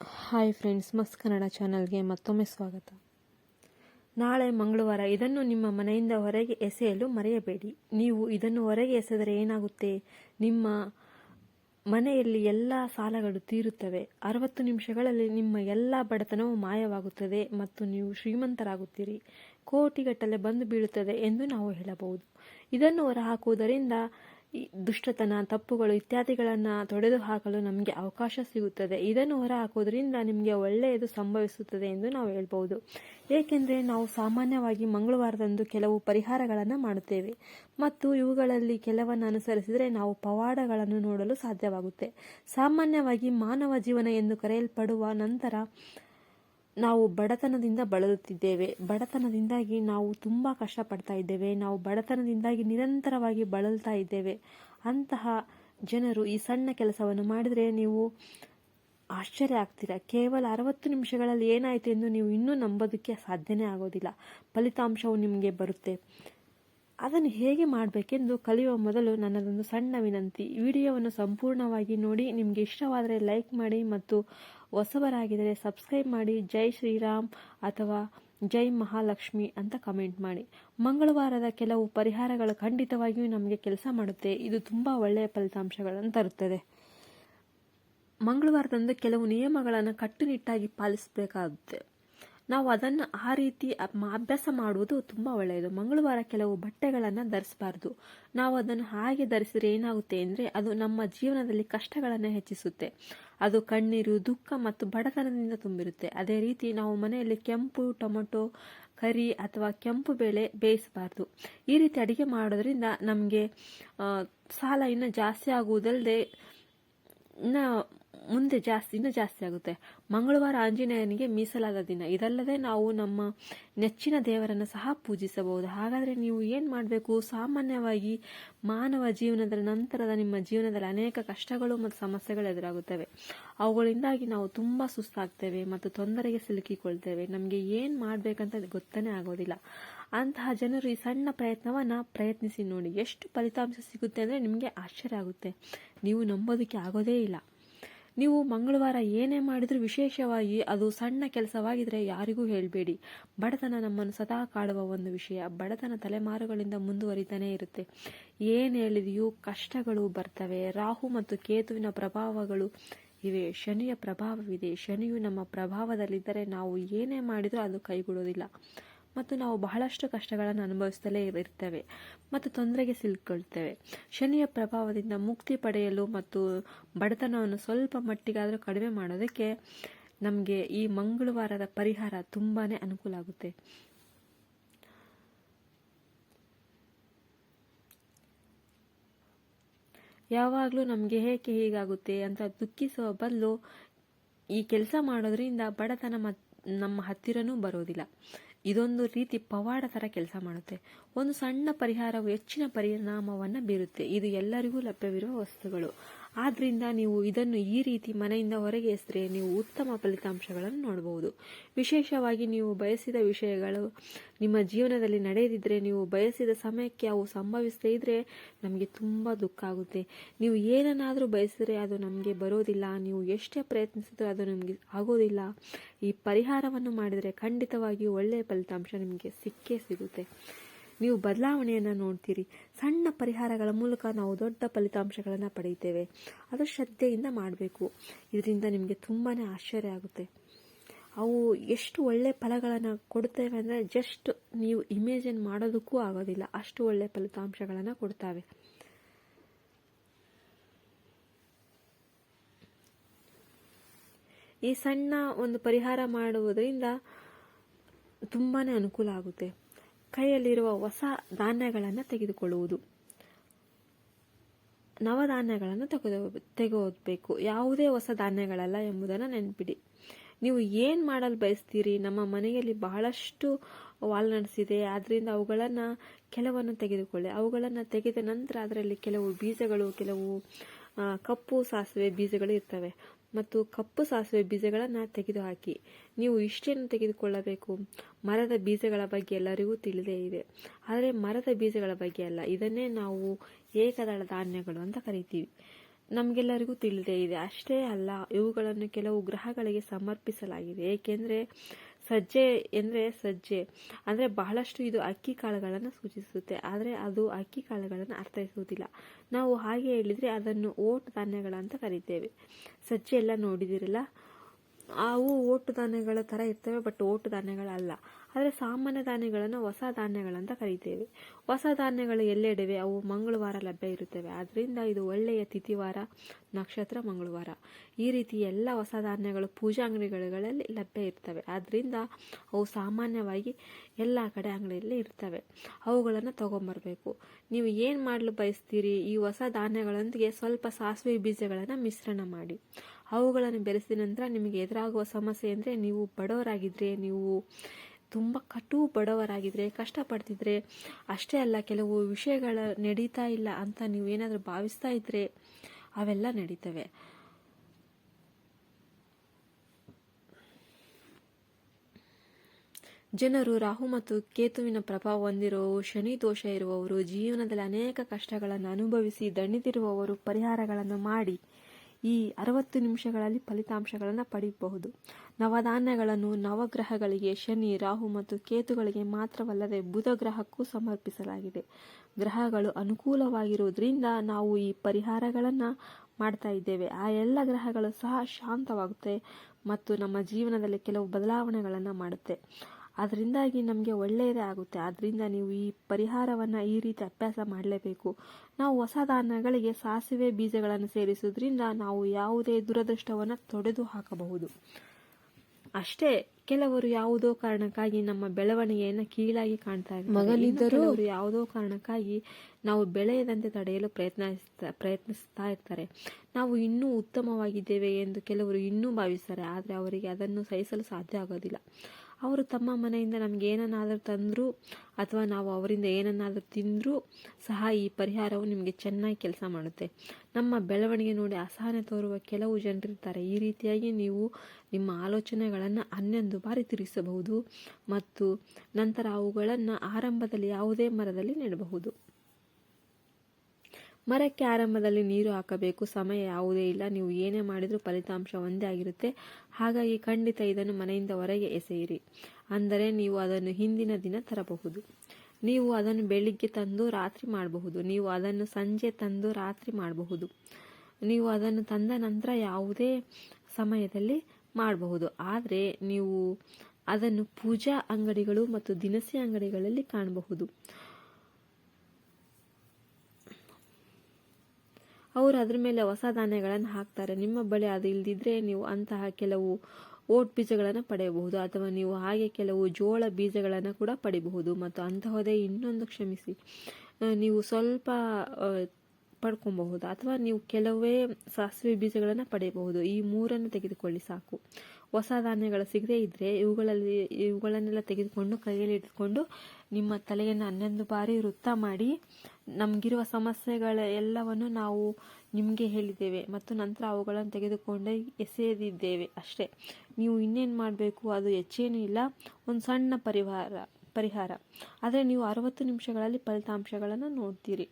Hi friends ಮಸ್ ಕನ್ನಡ ಚಾನಲ್ಗೆ ಮತ್ತೊಮ್ಮೆ ಸ್ವಾಗತ. ನಾಳೆ ಮಂಗಳವಾರ ಇದನ್ನು ನಿಮ್ಮ ಮನೆಯಿಂದ ಹೊರಗೆ ಎಸೆಯಲು ಮರೆಯಬೇಡಿ. ನೀವು ಇದನ್ನು ಹೊರಗೆ ಎಸೆದರೆ ಏನಾಗುತ್ತೆ? ನಿಮ್ಮ ಮನೆಯಲ್ಲಿ ಎಲ್ಲ ಸಾಲಗಳು ತೀರುತ್ತವೆ. ಅರವತ್ತು ನಿಮಿಷಗಳಲ್ಲಿ ನಿಮ್ಮ ಎಲ್ಲ ಬಡತನವು ಮಾಯವಾಗುತ್ತದೆ ಮತ್ತು ನೀವು ಶ್ರೀಮಂತರಾಗುತ್ತೀರಿ. ಕೋಟಿಗಟ್ಟಲೆ ಬಂದು ಬೀಳುತ್ತದೆ ಎಂದು ನಾವು ಹೇಳಬಹುದು. ಇದನ್ನು ಹೊರಹಾಕುವುದರಿಂದ ದುಷ್ಟತನ, ತಪ್ಪುಗಳು ಇತ್ಯಾದಿಗಳನ್ನು ತೊಡೆದು ಹಾಕಲು ನಮಗೆ ಅವಕಾಶ ಸಿಗುತ್ತದೆ. ಇದನ್ನು ಹೊರಹಾಕೋದ್ರಿಂದ ನಿಮಗೆ ಒಳ್ಳೆಯದು ಸಂಭವಿಸುತ್ತದೆ ಎಂದು ನಾವು ಹೇಳ್ಬೋದು ಏಕೆಂದರೆ ನಾವು ಸಾಮಾನ್ಯವಾಗಿ ಮಂಗಳವಾರದಂದು ಕೆಲವು ಪರಿಹಾರಗಳನ್ನು ಮಾಡುತ್ತೇವೆ. ಮತ್ತು ಇವುಗಳಲ್ಲಿ ಕೆಲವನ್ನು ಅನುಸರಿಸಿದರೆ ನಾವು ಪವಾಡಗಳನ್ನು ನೋಡಲು ಸಾಧ್ಯವಾಗುತ್ತೆ. ಸಾಮಾನ್ಯವಾಗಿ ಮಾನವ ಜೀವನ ಎಂದು ಕರೆಯಲ್ಪಡುವ ನಂತರ ನಾವು ಬಡತನದಿಂದ ಬಳಲುತ್ತಿದ್ದೇವೆ. ಬಡತನದಿಂದಾಗಿ ನಾವು ತುಂಬ ಕಷ್ಟಪಡ್ತಾ ಇದ್ದೇವೆ. ನಾವು ಬಡತನದಿಂದಾಗಿ ನಿರಂತರವಾಗಿ ಬಳಲ್ತಾ ಇದ್ದೇವೆ. ಅಂತಹ ಜನರು ಈ ಸಣ್ಣ ಕೆಲಸವನ್ನು ಮಾಡಿದರೆ ನೀವು ಆಶ್ಚರ್ಯ ಆಗ್ತೀರಾ. ಕೇವಲ ಅರವತ್ತು ನಿಮಿಷಗಳಲ್ಲಿ ಏನಾಯಿತು ಎಂದು ನೀವು ಇನ್ನೂ ನಂಬೋದಕ್ಕೆ ಸಾಧ್ಯನೇ ಆಗೋದಿಲ್ಲ. ಫಲಿತಾಂಶವು ನಿಮಗೆ ಬರುತ್ತೆ. ಅದನ್ನು ಹೇಗೆ ಮಾಡಬೇಕೆಂದು ಕಲಿಯುವ ಮೊದಲು ನನ್ನದೊಂದು ಸಣ್ಣ ವಿನಂತಿ. ವಿಡಿಯೋವನ್ನು ಸಂಪೂರ್ಣವಾಗಿ ನೋಡಿ. ನಿಮಗೆ ಇಷ್ಟವಾದರೆ ಲೈಕ್ ಮಾಡಿ ಮತ್ತು ಹೊಸಬರಾಗಿದ್ದರೆ ಸಬ್ಸ್ಕ್ರೈಬ್ ಮಾಡಿ, ಜೈ ಶ್ರೀರಾಮ್ ಅಥವಾ ಜೈ ಮಹಾಲಕ್ಷ್ಮಿ ಅಂತ ಕಮೆಂಟ್ ಮಾಡಿ. ಮಂಗಳವಾರದ ಕೆಲವು ಪರಿಹಾರಗಳು ಖಂಡಿತವಾಗಿಯೂ ನಮಗೆ ಕೆಲಸ ಮಾಡುತ್ತೆ. ಇದು ತುಂಬ ಒಳ್ಳೆಯ ಫಲಿತಾಂಶಗಳನ್ನು ತರುತ್ತದೆ. ಮಂಗಳವಾರದಂದು ಕೆಲವು ನಿಯಮಗಳನ್ನು ಕಟ್ಟುನಿಟ್ಟಾಗಿ ಪಾಲಿಸಬೇಕಾಗುತ್ತೆ. ನಾವು ಅದನ್ನು ಆ ರೀತಿ ಅಭ್ಯಾಸ ಮಾಡುವುದು ತುಂಬ ಒಳ್ಳೆಯದು. ಮಂಗಳವಾರ ಕೆಲವು ಬಟ್ಟೆಗಳನ್ನು ಧರಿಸಬಾರ್ದು. ನಾವು ಅದನ್ನು ಹಾಗೆ ಧರಿಸಿದ್ರೆ ಏನಾಗುತ್ತೆ ಅಂದರೆ ಅದು ನಮ್ಮ ಜೀವನದಲ್ಲಿ ಕಷ್ಟಗಳನ್ನು ಹೆಚ್ಚಿಸುತ್ತೆ. ಅದು ಕಣ್ಣೀರು, ದುಃಖ ಮತ್ತು ಬಡತನದಿಂದ ತುಂಬಿರುತ್ತೆ. ಅದೇ ರೀತಿ ನಾವು ಮನೆಯಲ್ಲಿ ಕೆಂಪು, ಟೊಮೊಟೊ, ಕರಿ ಅಥವಾ ಕೆಂಪು ಬೇಳೆ ಬೇಯಿಸಬಾರ್ದು. ಈ ರೀತಿ ಅಡಿಗೆ ಮಾಡೋದ್ರಿಂದ ನಮಗೆ ಸಾಲ ಇನ್ನೂ ಜಾಸ್ತಿ ಆಗುವುದಲ್ಲದೆ ಇನ್ನು ಮುಂದೆ ಜಾಸ್ತಿ ಇನ್ನೂ ಜಾಸ್ತಿ ಆಗುತ್ತೆ. ಮಂಗಳವಾರ ಆಂಜನೇಯನಿಗೆ ಮೀಸಲಾದ ದಿನ. ಇದಲ್ಲದೆ ನಾವು ನಮ್ಮ ನೆಚ್ಚಿನ ದೇವರನ್ನು ಸಹ ಪೂಜಿಸಬಹುದು. ಹಾಗಾದರೆ ನೀವು ಏನು ಮಾಡಬೇಕು? ಸಾಮಾನ್ಯವಾಗಿ ಮಾನವ ಜೀವನದ ನಂತರದ ನಿಮ್ಮ ಜೀವನದಲ್ಲಿ ಅನೇಕ ಕಷ್ಟಗಳು ಮತ್ತು ಸಮಸ್ಯೆಗಳು ಎದುರಾಗುತ್ತವೆ. ಅವುಗಳಿಂದಾಗಿ ನಾವು ತುಂಬ ಸುಸ್ತಾಗ್ತೇವೆ ಮತ್ತು ತೊಂದರೆಗೆ ಸಿಲುಕಿಕೊಳ್ತೇವೆ. ನಮಗೆ ಏನು ಮಾಡಬೇಕಂತ ಗೊತ್ತನೇ ಆಗೋದಿಲ್ಲ. ಅಂತಹ ಜನರು ಈ ಸಣ್ಣ ಪ್ರಯತ್ನವನ್ನು ಪ್ರಯತ್ನಿಸಿ ನೋಡಿ ಎಷ್ಟು ಫಲಿತಾಂಶ ಸಿಗುತ್ತೆ ಅಂದರೆ ನಿಮಗೆ ಆಶ್ಚರ್ಯ ಆಗುತ್ತೆ. ನೀವು ನಂಬೋದಕ್ಕೆ ಆಗೋದೇ ಇಲ್ಲ. ನೀವು ಮಂಗಳವಾರ ಏನೇ ಮಾಡಿದರೂ ವಿಶೇಷವಾಗಿ ಅದು ಸಣ್ಣ ಕೆಲಸವಾಗಿದ್ರೆ ಯಾರಿಗೂ ಹೇಳಬೇಡಿ. ಬಡತನ ನಮ್ಮನ್ನು ಸದಾ ಕಾಡುವ ಒಂದು ವಿಷಯ. ಬಡತನ ತಲೆಮಾರುಗಳಿಂದ ಮುಂದುವರಿತಾನೆ ಇರುತ್ತೆ. ಏನು ಹೇಳಿದೆಯೂ ಕಷ್ಟಗಳು ಬರ್ತವೆ. ರಾಹು ಮತ್ತು ಕೇತುವಿನ ಪ್ರಭಾವಗಳು ಇವೆ. ಶನಿಯ ಪ್ರಭಾವವಿದೆ. ಶನಿಯು ನಮ್ಮ ಪ್ರಭಾವದಲ್ಲಿದ್ದರೆ ನಾವು ಏನೇ ಮಾಡಿದರೂ ಅದು ಕೈಗೂಡೋದಿಲ್ಲ ಮತ್ತು ನಾವು ಬಹಳಷ್ಟು ಕಷ್ಟಗಳನ್ನು ಅನುಭವಿಸುತ್ತಲೇ ಇರ್ತೇವೆ ಮತ್ತು ತೊಂದರೆಗೆ ಸಿಲುಕೊಳ್ತೇವೆ ಶನಿಯ ಪ್ರಭಾವದಿಂದ ಮುಕ್ತಿ ಪಡೆಯಲು ಮತ್ತು ಬಡತನವನ್ನು ಸ್ವಲ್ಪ ಮಟ್ಟಿಗಾದರೂ ಕಡಿಮೆ ಮಾಡೋದಕ್ಕೆ ನಮಗೆ ಈ ಮಂಗಳವಾರದ ಪರಿಹಾರ ತುಂಬಾ ಅನುಕೂಲ ಆಗುತ್ತೆ. ಯಾವಾಗಲೂ ನಮಗೆ ಹೇಗೆ ಹೀಗಾಗುತ್ತೆ ಅಂತ ದುಃಖಿಸುವ ಬದಲು ಈ ಕೆಲಸ ಮಾಡೋದ್ರಿಂದ ಬಡತನ ನಮ್ಮ ಹತ್ತಿರನೂ ಬರೋದಿಲ್ಲ. ಇದೊಂದು ರೀತಿ ಪವಾಡ ಥರ ಕೆಲಸ ಮಾಡುತ್ತೆ. ಒಂದು ಸಣ್ಣ ಪರಿಹಾರವು ಹೆಚ್ಚಿನ ಪರಿಣಾಮವನ್ನು ಬೀರುತ್ತೆ. ಇದು ಎಲ್ಲರಿಗೂ ಲಭ್ಯವಿರುವ ವಸ್ತುಗಳು. ಆದ್ರಿಂದ ನೀವು ಇದನ್ನು ಈ ರೀತಿ ಮನೆಯಿಂದ ಹೊರಗೆ ಎಸರೆ ನೀವು ಉತ್ತಮ ಫಲಿತಾಂಶಗಳನ್ನು ನೋಡಬಹುದು ವಿಶೇಷವಾಗಿ ನೀವು ಬಯಸಿದ ವಿಷಯಗಳು ನಿಮ್ಮ ಜೀವನದಲ್ಲಿ ನಡೆಯದಿದ್ದರೆ ನೀವು ಬಯಸಿದ ಸಮಯಕ್ಕೆ ಅವು ಸಂಭವಿಸದೇ ಇದ್ರೆ ನಮಗೆ ತುಂಬ ದುಃಖ ಆಗುತ್ತೆ. ನೀವು ಏನನ್ನಾದರೂ ಬಯಸಿದ್ರೆ ಅದು ನಮಗೆ ಬರೋದಿಲ್ಲ. ನೀವು ಎಷ್ಟೇ ಪ್ರಯತ್ನಿಸಿದ್ರೂ ಅದು ನಮಗೆ ಆಗೋದಿಲ್ಲ. ಈ ಪರಿಹಾರವನ್ನು ಮಾಡಿದರೆ ಖಂಡಿತವಾಗಿಯೂ ಒಳ್ಳೆಯ ಫಲಿತಾಂಶ ನಿಮಗೆ ಸಿಕ್ಕೇ ಸಿಗುತ್ತೆ. ನೀವು ಬದಲಾವಣೆಯನ್ನು ನೋಡ್ತೀರಿ. ಸಣ್ಣ ಪರಿಹಾರಗಳ ಮೂಲಕ ನಾವು ದೊಡ್ಡ ಫಲಿತಾಂಶಗಳನ್ನು ಪಡೆಯುತ್ತೇವೆ ಅದು ಶ್ರದ್ಧೆಯಿಂದ ಮಾಡಬೇಕು. ಇದರಿಂದ ನಿಮಗೆ ತುಂಬಾ ಆಶ್ಚರ್ಯ ಆಗುತ್ತೆ. ಅವು ಎಷ್ಟು ಒಳ್ಳೆ ಫಲಗಳನ್ನು ಕೊಡ್ತೇವೆ ಅಂದರೆ ಜಸ್ಟ್ ನೀವು ಇಮೇಜಿನ್ ಮಾಡೋದಕ್ಕೂ ಆಗೋದಿಲ್ಲ. ಅಷ್ಟು ಒಳ್ಳೆ ಫಲಿತಾಂಶಗಳನ್ನು ಕೊಡ್ತವೆ. ಈ ಸಣ್ಣ ಒಂದು ಪರಿಹಾರ ಮಾಡುವುದರಿಂದ ತುಂಬಾ ಅನುಕೂಲ ಆಗುತ್ತೆ. ಕೈಯಲ್ಲಿರುವ ಹೊಸ ಧಾನ್ಯಗಳನ್ನು ತೆಗೆದುಕೊಳ್ಳುವುದು. ನವಧಾನ್ಯಗಳನ್ನು ತೆಗೆದು ತೆಗೆದುಬೇಕು ಯಾವುದೇ ಹೊಸ ಧಾನ್ಯಗಳಲ್ಲ ಎಂಬುದನ್ನು ನೆನಪಿಡಿ. ನೀವು ಏನು ಮಾಡಲು ಬಯಸ್ತೀರಿ? ನಮ್ಮ ಮನೆಯಲ್ಲಿ ಬಹಳಷ್ಟು ವಾಲ್ನಟ್ಸ್ ಇದೆ. ಆದ್ದರಿಂದ ಅವುಗಳನ್ನು ಕೆಲವನ್ನು ತೆಗೆದುಕೊಳ್ಳಿ. ಅವುಗಳನ್ನು ತೆಗೆದ ನಂತರ ಅದರಲ್ಲಿ ಕೆಲವು ಬೀಜಗಳು, ಕೆಲವು ಕಪ್ಪು ಸಾಸಿವೆ ಬೀಜಗಳು ಇರ್ತವೆ. ಮತ್ತು ಕಪ್ಪು ಸಾಸಿವೆ ಬೀಜಗಳನ್ನು ತೆಗೆದುಹಾಕಿ. ನೀವು ಇಷ್ಟೇನು ತೆಗೆದುಕೊಳ್ಳಬೇಕು. ಮರದ ಬೀಜಗಳ ಬಗ್ಗೆ ಎಲ್ಲರಿಗೂ ತಿಳಿದೇ ಇದೆ. ಆದರೆ ಮರದ ಬೀಜಗಳ ಬಗ್ಗೆ ಅಲ್ಲ. ಇದನ್ನೇ ನಾವು ಏಕದಳ ಧಾನ್ಯಗಳು ಅಂತ ಕರಿತೀವಿ. ನಮಗೆಲ್ಲರಿಗೂ ತಿಳಿದೇ ಇದೆ. ಅಷ್ಟೇ ಅಲ್ಲ, ಇವುಗಳನ್ನು ಕೆಲವು ಗ್ರಹಗಳಿಗೆ ಸಮರ್ಪಿಸಲಾಗಿದೆ. ಏಕೆಂದರೆ ಸಜ್ಜೆ ಎಂದರೆ ಸಜ್ಜೆ. ಅಂದರೆ ಬಹಳಷ್ಟು ಇದು ಅಕ್ಕಿ ಕಾಳುಗಳನ್ನು ಸೂಚಿಸುತ್ತೆ. ಆದರೆ ಅದು ಅಕ್ಕಿ ಕಾಳುಗಳನ್ನು ಅರ್ಥೈಸುವುದಿಲ್ಲ. ನಾವು ಹಾಗೆ ಹೇಳಿದರೆ ಅದನ್ನು ಓಟ್ ಧಾನ್ಯಗಳಂತ ಕರಿತೇವೆ. ಸಜ್ಜೆ ಎಲ್ಲ ನೋಡಿದಿರಲ್ಲ? ಅವು ಓಟು ಧಾನ್ಯಗಳ ಥರ ಇರ್ತವೆ ಬಟ್ ಓಟು ಧಾನ್ಯಗಳಲ್ಲ. ಆದರೆ ಸಾಮಾನ್ಯ ಧಾನ್ಯಗಳನ್ನು ಹೊಸ ಧಾನ್ಯಗಳಂತ ಕರಿತೇವೆ. ಹೊಸ ಧಾನ್ಯಗಳು ಎಲ್ಲೆಡೆವೆ? ಅವು ಮಂಗಳವಾರ ಲಭ್ಯ ಇರುತ್ತವೆ. ಆದ್ದರಿಂದ ಇದು ಒಳ್ಳೆಯ ತಿಥಿವಾರ, ನಕ್ಷತ್ರ, ಮಂಗಳವಾರ. ಈ ರೀತಿ ಎಲ್ಲ ಹೊಸ ಧಾನ್ಯಗಳು, ಪೂಜಾ ಅಂಗಡಿಗಳಲ್ಲಿ ಲಭ್ಯ ಇರ್ತವೆ. ಆದ್ದರಿಂದ ಅವು ಸಾಮಾನ್ಯವಾಗಿ ಎಲ್ಲ ಕಡೆ ಅಂಗಡಿಯಲ್ಲಿ ಇರ್ತವೆ. ಅವುಗಳನ್ನು ತಗೊಂಬರ್ಬೇಕು. ನೀವು ಏನು ಮಾಡಲು ಬಯಸ್ತೀರಿ? ಈ ಹೊಸ ಧಾನ್ಯಗಳೊಂದಿಗೆ ಸ್ವಲ್ಪ ಸಾಸಿವೆ ಬೀಜಗಳನ್ನು ಮಿಶ್ರಣ ಮಾಡಿ. ಅವುಗಳನ್ನು ಬೆರೆಸಿದ ನಂತರ ನಿಮಗೆ ಎದುರಾಗುವ ಸಮಸ್ಯೆ ಅಂದರೆ ನೀವು ಬಡವರಾಗಿದ್ದರೆ ನೀವು ತುಂಬ ಕಟು ಬಡವರಾಗಿದ್ದರೆ ಕಷ್ಟಪಡ್ತಿದ್ರೆ, ಅಷ್ಟೇ ಅಲ್ಲ ಕೆಲವು ವಿಷಯಗಳ ನಡೀತಾ ಇಲ್ಲ ಅಂತ ನೀವು ಏನಾದರೂ ಭಾವಿಸ್ತಾ ಇದ್ದರೆ ಅವೆಲ್ಲ ನಡೀತವೆ. ಜನರು ರಾಹು ಮತ್ತು ಕೇತುವಿನ ಪ್ರಭಾವ ಹೊಂದಿರುವ ಶನಿ ದೋಷ ಇರುವವರು ಜೀವನದಲ್ಲಿ ಅನೇಕ ಕಷ್ಟಗಳನ್ನು ಅನುಭವಿಸಿ, ದಣಿದಿರುವವರು ಪರಿಹಾರಗಳನ್ನು ಮಾಡಿ. ಈ ಅರವತ್ತು ನಿಮಿಷಗಳಲ್ಲಿ ಫಲಿತಾಂಶಗಳನ್ನು ಪಡೆಯಬಹುದು ನವಧಾನ್ಯಗಳನ್ನು ನವಗ್ರಹಗಳಿಗೆ ಶನಿ, ರಾಹು ಮತ್ತು ಕೇತುಗಳಿಗೆ ಮಾತ್ರವಲ್ಲದೆ ಬುಧ ಗ್ರಹಕ್ಕೂ ಸಮರ್ಪಿಸಲಾಗಿದೆ. ಗ್ರಹಗಳು ಅನುಕೂಲವಾಗಿರುವುದರಿಂದ ನಾವು ಈ ಪರಿಹಾರಗಳನ್ನು ಮಾಡ್ತಾ ಇದ್ದೇವೆ. ಆ ಎಲ್ಲ ಗ್ರಹಗಳು ಸಹ ಶಾಂತವಾಗುತ್ತೆ ಮತ್ತು ನಮ್ಮ ಜೀವನದಲ್ಲಿ ಕೆಲವು ಬದಲಾವಣೆಗಳನ್ನು ಮಾಡುತ್ತೆ. ಅದರಿಂದಾಗಿ ನಮಗೆ ಒಳ್ಳೆಯದೇ ಆಗುತ್ತೆ. ಆದ್ದರಿಂದ ನೀವು ಈ ಪರಿಹಾರವನ್ನು ಈ ರೀತಿ ಅಭ್ಯಾಸ ಮಾಡಲೇಬೇಕು. ನಾವು ಹೊಸ ಧಾನ್ಯಗಳಿಗೆ ಸಾಸಿವೆ ಬೀಜಗಳನ್ನು ಸೇರಿಸುವುದರಿಂದ ನಾವು ಯಾವುದೇ ದುರದೃಷ್ಟವನ್ನು ತೊಡೆದು ಹಾಕಬಹುದು. ಅಷ್ಟೇ ಕೆಲವರು ಯಾವುದೋ ಕಾರಣಕ್ಕಾಗಿ ನಮ್ಮ ಬೆಳವಣಿಗೆಯನ್ನು ಕೀಳಾಗಿ ಕಾಣ್ತಾ ಮಗನಿದ್ದರೂ ಯಾವುದೋ ಕಾರಣಕ್ಕಾಗಿ ನಾವು ಬೆಳೆಯದಂತೆ ತಡೆಯಲು ಪ್ರಯತ್ನಿಸ್ತಾ ಪ್ರಯತ್ನಿಸ್ತಾ ಇರ್ತಾರೆ. ನಾವು ಇನ್ನೂ ಉತ್ತಮವಾಗಿದ್ದೇವೆ ಎಂದು ಕೆಲವರು ಇನ್ನೂ ಭಾವಿಸ್ತಾರೆ. ಆದರೆ ಅವರಿಗೆ ಅದನ್ನು ಸಹಿಸಲು ಸಾಧ್ಯ ಆಗೋದಿಲ್ಲ. ಅವರು ತಮ್ಮ ಮನೆಯಿಂದ ನಮಗೆ ಏನನ್ನಾದರೂ ತಂದರೂ ಅಥವಾ ನಾವು ಅವರಿಂದ ಏನನ್ನಾದರೂ ತಿಂದರೂ ಸಹ ಈ ಪರಿಹಾರವು ನಿಮಗೆ ಚೆನ್ನಾಗಿ ಕೆಲಸ ಮಾಡುತ್ತೆ. ನಮ್ಮ ಬೆಳವಣಿಗೆ ನೋಡಿ ಅಸಹನೆ ತೋರುವ ಕೆಲವು ಜನರಿರ್ತಾರೆ. ಈ ರೀತಿಯಾಗಿ ನೀವು ನಿಮ್ಮ ಆಲೋಚನೆಗಳನ್ನು ಹನ್ನೊಂದು ಬಾರಿ ತಿರುಗಿಸಬಹುದು ಮತ್ತು ನಂತರ ಅವುಗಳನ್ನು ಆರಂಭದಲ್ಲಿ ಯಾವುದೇ ಮರದಲ್ಲಿ ನೆಡಬಹುದು. ಮರಕ್ಕೆ ಆರಂಭದಲ್ಲಿ ನೀರು ಹಾಕಬೇಕು. ಸಮಯ ಯಾವುದೇ ಇಲ್ಲ. ನೀವು ಏನೇ ಮಾಡಿದರೂ ಫಲಿತಾಂಶ ಒಂದೇ ಆಗಿರುತ್ತೆ. ಹಾಗಾಗಿ ಖಂಡಿತ ಇದನ್ನು ಮನೆಯಿಂದ ಹೊರಗೆ ಎಸೆಯಿರಿ. ಅಂದರೆ ನೀವು ಅದನ್ನು ಹಿಂದಿನ ದಿನ ತರಬಹುದು. ನೀವು ಅದನ್ನು ಬೆಳಿಗ್ಗೆ ತಂದು ರಾತ್ರಿ ಮಾಡಬಹುದು. ನೀವು ಅದನ್ನು ಸಂಜೆ ತಂದು ರಾತ್ರಿ ಮಾಡಬಹುದು. ನೀವು ಅದನ್ನು ತಂದ ನಂತರ ಯಾವುದೇ ಸಮಯದಲ್ಲಿ ಮಾಡಬಹುದು. ಆದರೆ ನೀವು ಅದನ್ನು ಪೂಜಾ ಅಂಗಡಿಗಳು ಮತ್ತು ದಿನಸಿ ಅಂಗಡಿಗಳಲ್ಲಿ ಕಾಣಬಹುದು. ಅವರು ಅದ್ರ ಮೇಲೆ ಹೊಸ ಧಾನ್ಯಗಳನ್ನು ಹಾಕ್ತಾರೆ. ನಿಮ್ಮ ಬಳಿ ಅದು ಇಲ್ದಿದ್ರೆ ನೀವು ಅಂತಹ ಕೆಲವು ಓಟ್ ಬೀಜಗಳನ್ನು ಪಡೆಯಬಹುದು. ಅಥವಾ ನೀವು ಹಾಗೆ ಕೆಲವು ಜೋಳ ಬೀಜಗಳನ್ನು ಕೂಡ ಪಡೆಯಬಹುದು ಮತ್ತು ಅಂತಹದೇ ಇನ್ನೊಂದು ಕ್ಷಮಿಸಿ ನೀವು ಸ್ವಲ್ಪ ಪಡ್ಕೊಬಹುದು ಅಥವಾ ನೀವು ಕೆಲವೇ ಸಾಸಿವೆ ಬೀಜಗಳನ್ನು ಪಡೆಯಬಹುದು. ಈ ಮೂರನ್ನು ತೆಗೆದುಕೊಳ್ಳಿ ಸಾಕು. ಹೊಸ ಧಾನ್ಯಗಳು ಸಿಗದೇ ಇದ್ದರೆ ಇವುಗಳಲ್ಲಿ, ಇವುಗಳನ್ನೆಲ್ಲ ತೆಗೆದುಕೊಂಡು ಕೈಯಲ್ಲಿ ಇಟ್ಕೊಂಡು ನಿಮ್ಮ ತಲೆಯನ್ನು ಹನ್ನೊಂದು ಬಾರಿ ವೃತ್ತ ಮಾಡಿ ನಮಗಿರುವ ಸಮಸ್ಯೆಗಳ ಎಲ್ಲವನ್ನು ನಾವು ನಿಮಗೆ ಹೇಳಿದ್ದೇವೆ ಮತ್ತು ನಂತರ ಅವುಗಳನ್ನು ತೆಗೆದುಕೊಂಡು ಎಸೆಯದಿದ್ದೇವೆ ಅಷ್ಟೇ. ನೀವು ಇನ್ನೇನು ಮಾಡಬೇಕು? ಅದು ಹೆಚ್ಚೇನೂ ಇಲ್ಲ. ಒಂದು ಸಣ್ಣ ಪರಿಹಾರ ಪರಿಹಾರ. ಆದರೆ ನೀವು ಅರವತ್ತು ನಿಮಿಷಗಳಲ್ಲಿ ಫಲಿತಾಂಶಗಳನ್ನು ನೋಡ್ತೀರಿ.